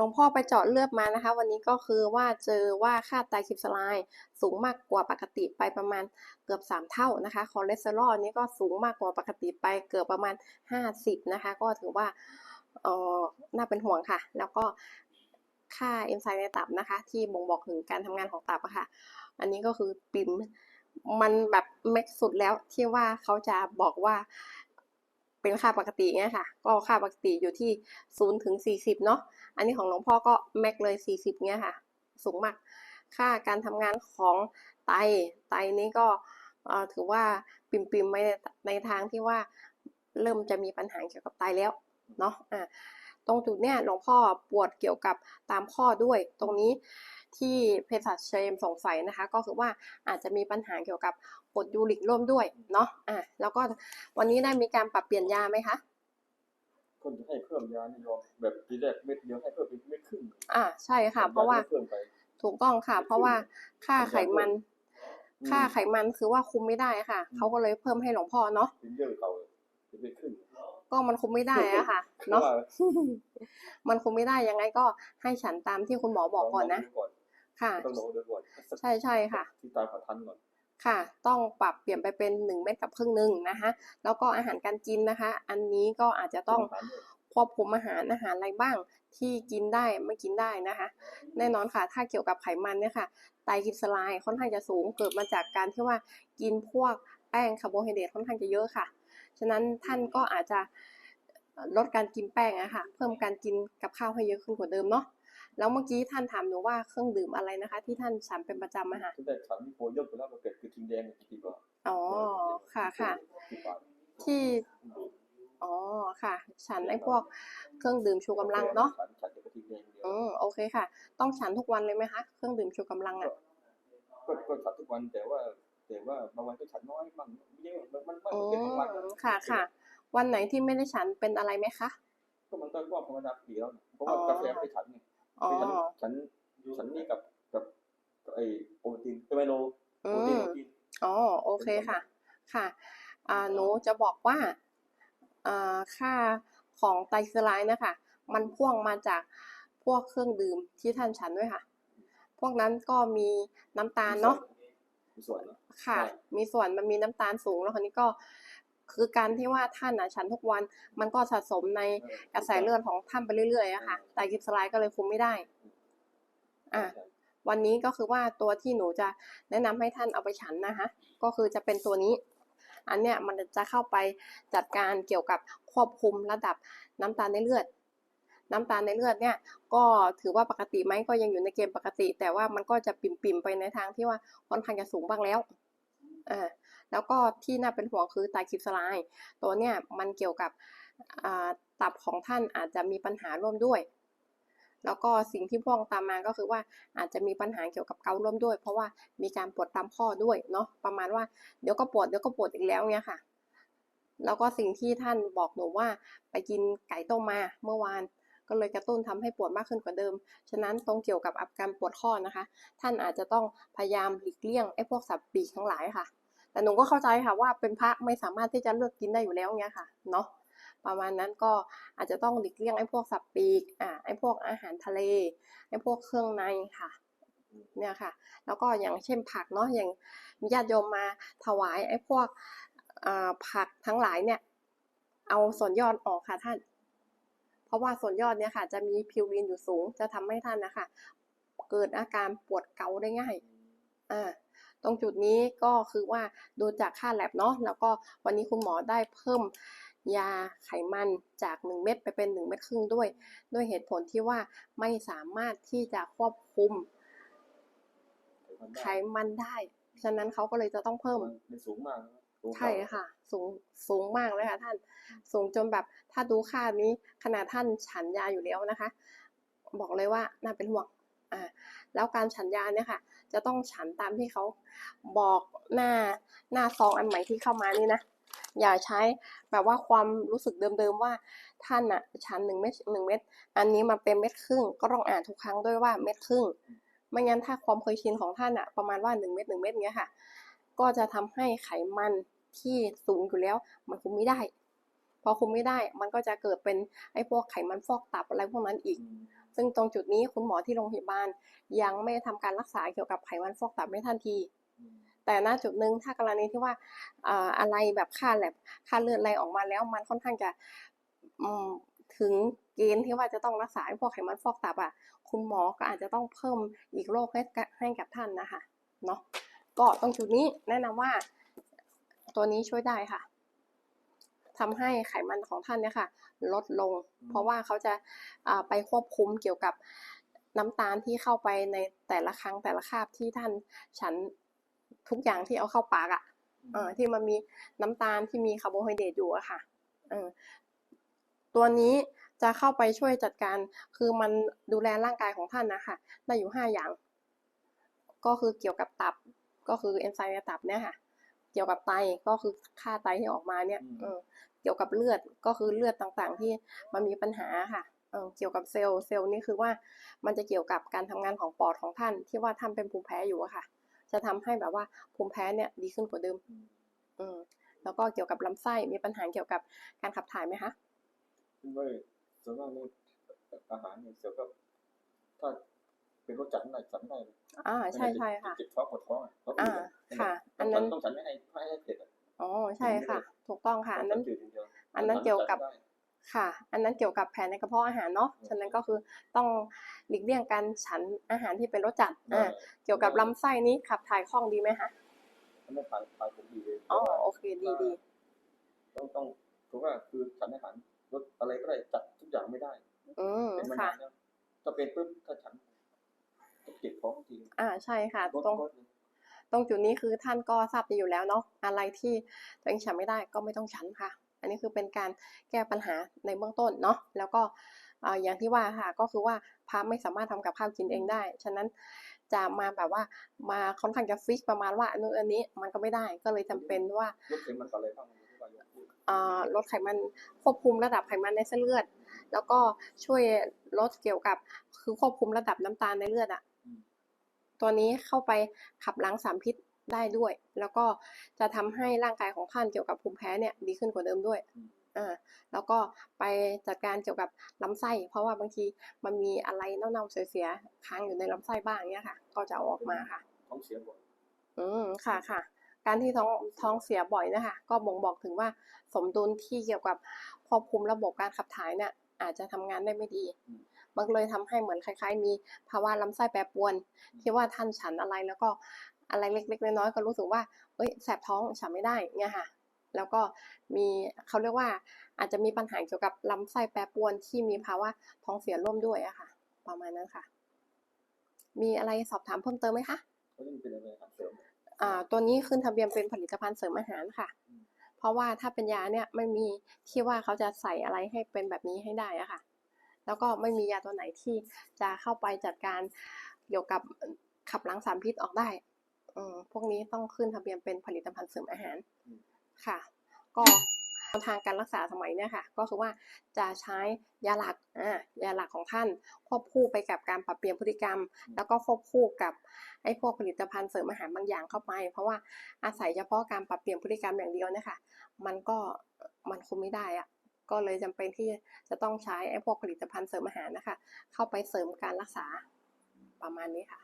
หลวงพ่อไปเจาะเลือดมานะคะ วันนี้ก็คือว่าเจอว่าค่าไตรกลีเซอไรด์สูงมากกว่าปกติไปประมาณเกือบ 3 เท่านะคะคอเลสเตอรอลนี่ก็สูงมากกว่าปกติไปเกือบประมาณ 50 นะคะ ก็ถือว่าเออน่าเป็นห่วงค่ะ แล้วก็ค่าเอนไซม์ในตับนะคะ ที่บ่งบอกถึงการทำงานของตับะค่ะ อันนี้ก็คือปิมมันแบบเม็กสุดแล้วที่ว่าเขาจะบอกว่า เป็นค่าปกติเนี่ยค่ะ ก็ค่าปกติอยู่ที่0ถึง40เนาะอันนี้ของหลวงพ่อก็แม็กเลย40เนี่ยค่ะ สูงมาก ค่าการทำงานของไตไตนี้ก็ถือว่าปิมๆไปในในทางที่ว่าเริ่มจะมีปัญหาเกี่ยวกับไตแล้วเนาะอ่าตรงจุดเนี้ยหลวงพ่อปวดเกี่ยวกับตามข้อด้วย ตรงนี้ ที่เภสัชเชมสงสัยนะคะ ก็คือว่าอาจจะมีปัญหาเกี่ยวกับกรดยูริกร่วมด้วยเนาะอ่าแล้วก็วันนี้ได้มีการปรับเปลี่ยนยาไหมคะคนจะให้เพิ่มยานี่ยอมแบบทีแรกเม็ดเดียวให้เพิ่มเป็นเม็ดครึ่งอ่าใช่ค่ะ เพราะว่าเพิ่มไปถูกต้องค่ะ เพราะว่าค่าไขมันอืมค่าไขมันคือว่าคุมไม่ได้ค่ะ เขาก็เลยเพิ่มให้หลวงพ่อเนาะเป็นเยอะเก่าเป็นเม็ดครึ่งก็มันคุมไม่ได้อะค่ะเนาะว่ามันคุมไม่ได้ยังไงก็ให้ฉันตามที่คุณหมอบอกก่อนนะลงดูก่อน ค่ะ ต้องลองดูก่อนสักใช่ใช่ค่ะ ที่ตายขอทันก่อนค่ะ ต้องปรับเปลี่ยนไปเป็นหนึ่งเม็ดกับครึ่งหนึ่งนะคะแล้วก็อาหารการกินนะคะ อันนี้ก็อาจจะต้องทานด้วยควบคุมอาหารอาหารอะไรบ้างที่กินได้ไม่กินได้นะคะ แน่นอนค่ะ ถ้าเกี่ยวกับไขมันเนี่ยค่ะไตรกลีเซอไรด์ค่อนข้างจะสูงเกิดมาจากการที่ว่ากินพวกแป้งคาร์โบไฮเดรตค่อนข้างจะเยอะค่ะ ฉะนั้นท่านก็อาจจะลดการกินแป้งอะค่ะ เพิ่มการกินกับข้าวให้เยอะขึ้นกว่าเดิมเนาะ แล้วเมื่อกี้ท่านถามหนูว่าเครื่องดื่มอะไรนะคะ ที่ท่านฉันเป็นประจำอะค่ะที่ได้ฉันที่โพยกไปแล้วมันเกิดคือทิ้งแดงจริงๆก็อ๋อค่ะค่ะสิบบาทที่อ๋อค่ะ ฉันไอ้พวกเครื่องดื่มชูกำลังเนาะฉันฉันจะกระทิงแดงเดียวอืมโอเคค่ะ ต้องฉันทุกวันเลยไหมคะเครื่องดื่มชูกำลังอะก็ก็ฉันทุกวันแต่ว่าแต่ว่าบางวันก็ฉันน้อยบ้างเยอะมันมันมันอืเป็นบางวันมค่ะค่ะ วันไหนที่ไม่ได้ฉันเป็นอะไรไหมคะก็มันก็ว่าธรรมดาปีแล้วนะเพราะว่ากาแฟไม่ฉันไง อ๋อฉันฉันฉันนี่กับกับกับไอ้โปรตีนไมโลอืโปรตีนมโปรตีนอ๋อโอเคค่ะค่ะอ่าหนูจะบอกว่าอ่าค่าของไตรกลีเซอไรด์นะคะ มันพ่วงมาจากพวกเครื่องดื่มที่ท่านฉันด้วยค่ะ พวกนั้นก็มีน้ำตาลเนาะมีส่วนเนอะค่ะใช่มีส่วนมันมีน้ำตาลสูงแล้วคราวนี้ก็ คือการที่ว่าท่านอะฉันทุกวันมันก็สะสมในกระแสเลือดของท่านไปเรื่อยๆอะค่ะไตรกลีเซอไรด์ก็เลยคุมไม่ได้ อะใช่วันนี้ก็คือว่าตัวที่หนูจะแนะนำให้ท่านเอาไปฉันนะคะก็คือจะเป็นตัวนี้ อันเนี้ยมันจะเข้าไปจัดการเกี่ยวกับควบคุมระดับน้ำตาลในเลือด น้ำตาลในเลือดเนี่ย ก็ถือว่าปกติไหมก็ยังอยู่ในเกณฑ์ปกติ แต่ว่ามันก็จะปิ่มๆไปในทางที่ว่าค่อนข้างจะสูงบ้างแล้ว อ่าแล้วก็ที่น่าเป็นห่วงคือไตรกลีเซอไรด์ตัวเนี่ยมันเกี่ยวกับตับของท่านอาจจะมีปัญหาร่วมด้วย แล้วก็สิ่งที่พ่วงตามมาก็คือว่าอาจจะมีปัญหาเกี่ยวกับเการ่วมด้วย เพราะว่ามีการปวดตามข้อด้วยเนาะประมาณว่าเดี๋ยวก็ปวดเดี๋ยวก็ปวดอีกแล้วเนี่ยค่ะ แล้วก็สิ่งที่ท่านบอกหนูว่าไปกินไก่ต้มมาเมื่อวานก็เลยกระตุ้นทำให้ปวดมากขึ้นกว่าเดิม ฉะนั้นตรงเกี่ยวกับอาการปวดข้อนะคะ ท่านอาจจะต้องพยายามหลีกเลี่ยงไอ้พวกสัตว์ปีกทั้งหลายค่ะ แต่หนูก็เข้าใจค่ะว่าเป็นพระไม่สามารถที่จะเลือกกินได้อยู่แล้วเนี้ยค่ะเนาะประมาณนั้นก็อาจจะต้องหลีกเลี่ยงไอ้พวกสัตว์ปีกอ่าไอ้พวกอาหารทะเลไอ้พวกเครื่องในค่ะเนี่ยค่ะ แล้วก็อย่างเช่นผักเนาะอย่างมีญาติโยมมาถวายไอ้พวกอ่าผักทั้งหลายเนี่ย เอาส่วนยอดออกค่ะท่าน เพราะว่าส่วนยอดเนี่ยค่ะ จะมีพิวรีนอยู่สูง จะทำให้ท่านนะคะเกิดอาการปวดเกาได้ง่ายอ่า ตรงจุดนี้ก็คือว่าดูจากค่าแลบเนาะแล้วก็วันนี้คุณหมอได้เพิ่มยาไขมันจาก 1 เม็ดไปเป็น 1 เม็ดครึ่งด้วย ด้วยเหตุผลที่ว่าไม่สามารถที่จะควบคุมไขมันได้ ฉะนั้นเขาก็เลยจะต้องเพิ่มมันสูงมากนะสูงใช่ค่ะ สูงสูงมากเลยค่ะท่าน สูงจนแบบถ้าดูค่านี้ขนาดท่านฉันยาอยู่แล้วนะคะ บอกเลยว่าน่าเป็นห่วง อ่าแล้วการฉันยาเนี่ยค่ะ จะต้องฉันตามที่เขาบอกหน้าหน้าซองอันใหม่ที่เข้ามานี่นะอย่าใช้แบบว่าความรู้สึกเดิมๆว่าท่านอะฉันหนึ่งเม็ดหนึ่งเม็ดอันนี้มาเป็นเม็ดครึ่ง ก็ต้องอ่านทุกครั้งด้วยว่าเม็ดครึ่งไม่งั้นถ้าความเคยชินของท่านอะประมาณว่าหนึ่งเม็ดหนึ่งเม็ดเงี้ยค่ะ ก็จะทำให้ไขมันที่สูงอยู่แล้วมันคุมไม่ได้ พอคุมไม่ได้มันก็จะเกิดเป็นไอ้พวกไขมันฟอกตับอะไรพวกนั้นอีกอืมสซึ่งตรงจุดนี้คุณหมอที่โรงพยาบาล ยังไม่ทำการรักษาเกี่ยวกับไขมันฟอกตับไม่ทันทีอืมแต่ณจุดหนึ่งถ้ากรณีที่ว่าเอ่ออะไรแบบค่าแลบค่าเลือดอะไรออกมาแล้ว มันค่อนข้างจะอืมถึงเกณฑ์ที่ว่าจะต้องรักษาไอ้พวกไขมันฟอกตับอะ คุณหมอก็อาจจะต้องเพิ่มอีกโรคให้กับให้กับท่านนะคะ เนาะ ก็ตรงจุดนี้แนะนำว่าตัวนี้ช่วยได้ค่ะ ทำให้ไขมันของท่านเนี่ยค่ะลดลง เพราะว่าเขาจะอ่าไปควบคุมเกี่ยวกับน้ำตาลที่เข้าไปในแต่ละครั้งแต่ละคาบที่ท่านฉันทุกอย่างที่เอาเข้าปากอะ่ะเออที่มันมีน้ำตาลที่มีคาร์โบไฮเดรตอยู่อะค่ะเออตัวนี้จะเข้าไปช่วยจัดการ คือมันดูแลร่างกายของท่านนะคะได้อยู่ห้าอย่าง ก็คือเกี่ยวกับตับ ก็คือเอนไซม์ในตับเนี่ยค่ะ เกี่ยวกับไต ก็คือค่าไตที่ออกมาเนี่ย เออเกี่ยวกับเลือดก็คือเลือดต่างๆ ที่มันมีปัญหาค่ะเออเกี่ยวกับเซลล์เซลล์นี่คือว่ามันจะเกี่ยวกับการทำงานของปอดของท่าน ที่ว่าท่านเป็นภูมิแพ้อยู่อะค่ะ จะทำให้แบบว่าภูมิแพ้เนี่ยดีขึ้นกว่าเดิม อืมอืมแล้วก็เกี่ยวกับลำไส้มีปัญหาเกี่ยวกับการขับถ่ายไหมคะซึ่งว่าส่วนมากนี่อาหารเนี่ยเดี๋ยวก็ถ้าเป็นรสจัดไม่ได้จัดไม่ได้เลยอ่าใช่ใช่ค่ะเจ็บท้องปวดท้องอะเพราะอ่าเบื่ค่ะต้อัอนงนั้นต้องฉันไม่ให้ไม่ให้เผ็ดอะอ๋อใช่ค่ะ ถูกต้องค่ะอันนั้นต้งฉัจืด อย่างเดียวอันนั้นเกี่ยวกับฉันไม่ได้ค่ะ อันนั้นเกี่ยวกับแผลในกระเพาะอาหารเนาะ ฉะนั้นก็คือต้องหลีกเลี่ยงการฉันอาหารที่เป็นรสจัด อ่า เกี่ยวกับลำไส้นี้ขับถ่ายคล่องดีไหมคะมันไม่ผ่านผ่านผมดีเลยอ๋อโอเคดีดีต้องต้องถือว่าคือฉันอาหารรสอะไรก็ได้จัดทุกอย่างไม่ได้ อืมเป็นมาค่ะนานแล้วถ้าเป็นปุ๊บถ้าฉันจะเจ็บท้องทีอ่าใช่ค่ะรสตรงรสเลยตรงจุดนี้คือท่านก็ทราบดีอยู่แล้วเนาะอะไรที่ตัวเองฉันไม่ได้ก็ไม่ต้องฉันค่ะอั นนี้คือเป็นการแก้ปัญหาในเบื้องต้นเนาะแล้วก็อ่าอย่างที่ว่าค่ะก็คือว่าพระไม่สามารถทำกับข้าวกินเองได้ ฉะนั้นจะมาแบบว่ามาค่อนข้างจะฟิกประมาณว่าอันนู้นอันนี้มันก็ไม่ได้ก็เลยจำเป็นว่ารสเค็มมันกับอะไรบ้างที่ว่ายกพูดอ่าลดไขมันควบคุมระดับไขมันในเส้นเลือด แล้วก็ช่วยลดเกี่ยวกับคือควบคุมระดับน้ำตาลในเลือดอะตัวนี้เข้าไปขับล้างสารพิษ ได้ด้วย แล้วก็จะทำให้ร่างกายของท่านเกี่ยวกับภูมิแพ้เนี่ยดีขึ้นกว่าเดิมด้วยอ่าแล้วก็ไปจัดการเกี่ยวกับลำไส้ เพราะว่าบางทีมันมีอะไรเน่าๆเสียๆค้างอยู่ในลำไส้บ้างเนี่ยค่ะ ก็จะเอาออกมาค่ะท้องเสียบ่อยอืมค่ะค่ะ การที่ท้องท้องเสียบ่อยนะคะก็บ่งบอกถึงว่าสมดุลที่เกี่ยวกับควบคุมระบบการขับถ่ายเนี่ยอาจจะทำงานได้ไม่ดี มันก็เลยทำให้เหมือนคล้าย ๆ มีภาวะลำไส้แปรปรวนที่ว่าท่านฉันอะไรแล้วก็ อะไรเล็กๆน้อยๆก็รู้สึกว่าเอ้ยแสบท้องฉันไม่ได้เนี่ยค่ะ แล้วก็มีเขาเรียกว่าอาจจะมีปัญหาเกี่ยวกับลำไส้แปรปรวนที่มีภาวะท้องเสียร่วมด้วยอะค่ะ ประมาณนั้นค่ะ มีอะไรสอบถามเพิ่มเติมไหมคะเขาจะเป็นอะไรอาหารเสริมอ่าตัวนี้ขึ้นทะเบียนเป็นผลิตภัณฑ์เสริมอาหารค่ะอืมเพราะว่าถ้าเป็นยาเนี่ยไม่มีที่ว่าเขาจะใส่อะไรให้เป็นแบบนี้ให้ได้อะค่ะ แล้วก็ไม่มียาตัวไหนที่จะเข้าไปจัดการเกี่ยวกับขับล้างสารพิษออกได้อืม พวกนี้ต้องขึ้นทะเบียนเป็นผลิตภัณฑ์เสริมอาหารค่ะ ก็แนวทางการรักษาสมัยเนี่ยค่ะ ก็คือว่าจะใช้ยาหลักอ่ายาหลักของท่านควบคู่ไปกับการปรับเปลี่ยนพฤติกรรม แล้วก็ควบคู่กับไอ้พวกผลิตภัณฑ์เสริมอาหารบางอย่างเข้าไป เพราะว่าอาศัยเฉพาะการปรับเปลี่ยนพฤติกรรมอย่างเดียวเนี่ยค่ะมันก็มันคุมไม่ได้อะก็เลยจำเป็นที่จะต้องใช้ไอ้พวกผลิตภัณฑ์เสริมอาหารนะคะ เข้าไปเสริมการรักษาประมาณนี้ค่ะ